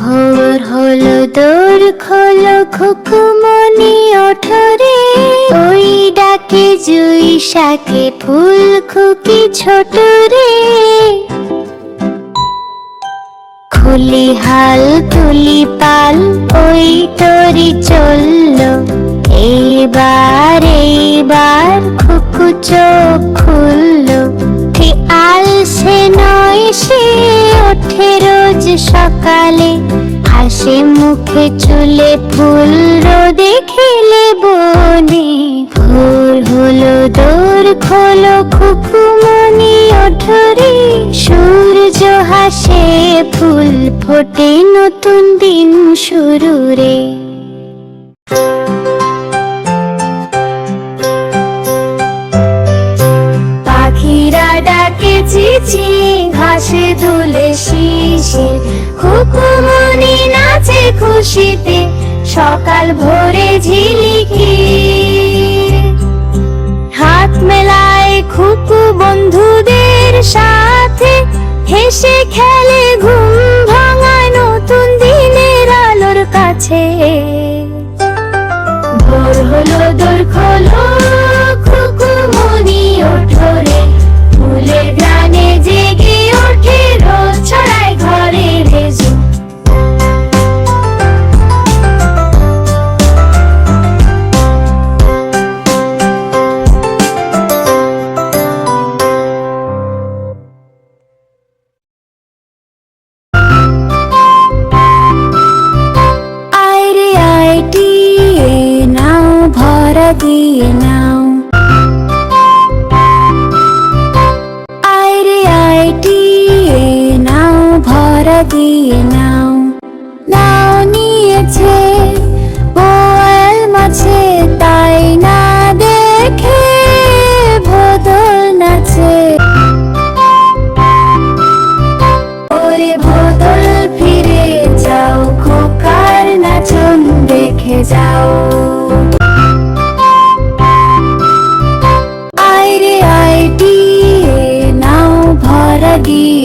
ভোর হলো, দোর খোলো খুকুমনি ওঠরে ওই ডাকে জুই শাকে ফুল খুকি ছোট রে। খুলি হাল তুলি পাল, ওই তরি চলল। এইবার এইবার খুকু চোখ খুললো। আল সে নয় সে, ওঠে রোজ সকালে। হাসে মুখে চুলে ফুল রোদে খেলে বনে। ভোর হলো দোর, খোলো খুকুমনি ওঠরে। সূর্য হাসে, ফুল ফোটে নতুন দিন শুরু রে পাখিরা ডাকে, চিচি, ঘাসে দুলে শিশির। খুকুমনি খুশিতে সকাল ভোরে ঝিলিকি। হাত মেলায় খুকু বন্ধুদের সাথে হেসে খেলে ঘুম ভাঙায় নতুন দিনের আলোর কাছে। ভোর হলো, দোর খোলো। ভরা দিয়ে নাও। আইরে আইটি নাও ভরা দিয়ে নাও। নাও নিয়েছে বোয়াল মাছে। আইরে